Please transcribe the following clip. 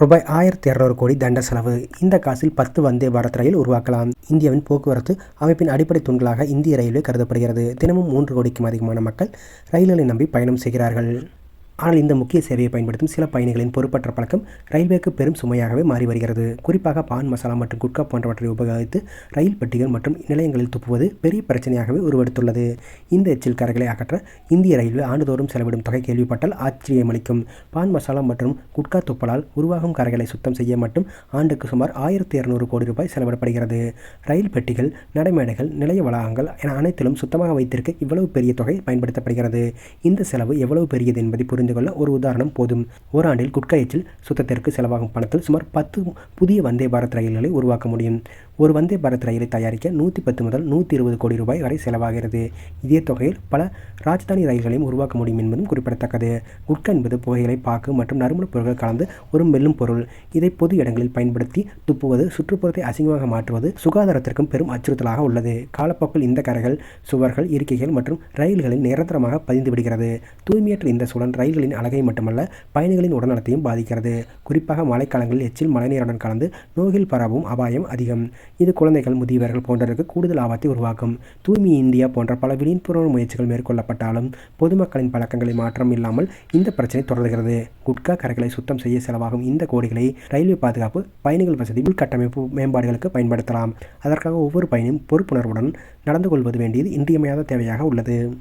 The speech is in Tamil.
ரூபாய் ஆயிரத்தி இரநூறு கோடி தண்ட செலவு. இந்த காசில் பத்து வந்தே பாரத் ரயில் உருவாக்கலாம். இந்தியாவின் போக்குவரத்து அமைப்பின் அடிப்படை தூண்களாக இந்திய ரயில்வே கருதப்படுகிறது. தினமும் மூன்று கோடிக்கும் அதிகமான மக்கள் ரயில்களை நம்பி பயணம் செய்கிறார்கள். ஆனால் இந்த முக்கிய சேவையை பயன்படுத்தும் சில பயணிகளின் பொறுப்பற்ற பழக்கம் ரயில்வேக்கு பெரும் சுமையாகவே மாறி வருகிறது. குறிப்பாக பான் மசாலா மற்றும் குட்கா போன்றவற்றை உபயோகித்து ரயில் பெட்டிகள் மற்றும் நிலையங்களில் துப்புவது பெரிய பிரச்சனையாகவே உருவெடுத்துள்ளது. இந்த எச்சில் கரைகளை அகற்ற இந்திய ரயில்வே ஆண்டுதோறும் செலவிடும் தொகை கேள்விப்பட்டால் ஆச்சரியமளிக்கும். பான் மசாலா மற்றும் குட்கா துப்பலால் உருவாகும் கரைகளை சுத்தம் செய்ய மட்டும் ஆண்டுக்கு சுமார் ஆயிரத்தி இரநூறு கோடி ரூபாய் செலவிடப்படுகிறது. ரயில் பெட்டிகள் நடைமேடைகள் நிலைய வளாகங்கள் என அனைத்திலும் சுத்தமாக வைத்திருக்க இவ்வளவு பெரிய தொகை பயன்படுத்தப்படுகிறது. இந்த செலவு எவ்வளவு பெரியது என்பதை புரிந்து கொள்ள ஒரு உதாரணம் போதும். ஓராண்டில் குட்கா எச்சில் சுத்தத்திற்கு செலவாகும் பணத்தில் சுமார் பத்து புதிய வந்தே பாரத் ரயில்களை உருவாக்க முடியும். ஒரு வந்தே பாரத் ரயிலை தயாரிக்க நூற்றி பத்து முதல் நூற்றி இருபது கோடி ரூபாய் வரை செலவாகிறது. இதே தொகையில் பல ராஜதானி ரயில்களையும் உருவாக்க முடியும் என்பதும் குறிப்பிடத்தக்கது. குட்கா என்பது புகைகளை பாக்கு மற்றும் நறுமணப் பொருட்கள் கலந்து ஒரு மெல்லும் பொருள். இதை பொது இடங்களில் பயன்படுத்தி துப்புவது சுற்றுப்புறத்தை அசிங்கமாக மாற்றுவது சுகாதாரத்திற்கும் பெரும் அச்சுறுத்தலாக உள்ளது. காலப்போக்கில் இந்த கரைகள் சுவர்கள் இருக்கைகள் மற்றும் ரயில்களில் நிரந்தரமாக பதிந்து விடுகிறது. தூய்மையற்ற இந்த சூழல் ரயில்களின் அழகை மட்டுமல்ல பயணிகளின் உடல்நலத்தையும் பாதிக்கிறது. குறிப்பாக மழைக்காலங்களில் எச்சில் மழைநீருடன் கலந்து நோயில் பரவும் அபாயம் அதிகம். இது குழந்தைகள் முதியவர்கள் போன்றவருக்கு கூடுதல் ஆபத்தை உருவாக்கும். தூய்மை இந்தியா போன்ற பல விழிப்புணர்வு முயற்சிகள் மேற்கொள்ளப்பட்டாலும் பொதுமக்களின் பழக்கங்களை மாற்றம் இல்லாமல் இந்த பிரச்சனை தொடர்கிறது. குட்கா கரைகளை சுத்தம் செய்ய செலவாகும் இந்த கோடிகளை ரயில்வே பாதுகாப்பு பயணிகள் வசதி உள்கட்டமைப்பு மேம்பாடுகளுக்கு பயன்படுத்தலாம். அதற்காக ஒவ்வொரு பயணியும் பொறுப்புணர்வுடன் நடந்து கொள்வது வேண்டியது இன்றியமையாத தேவையாக உள்ளது.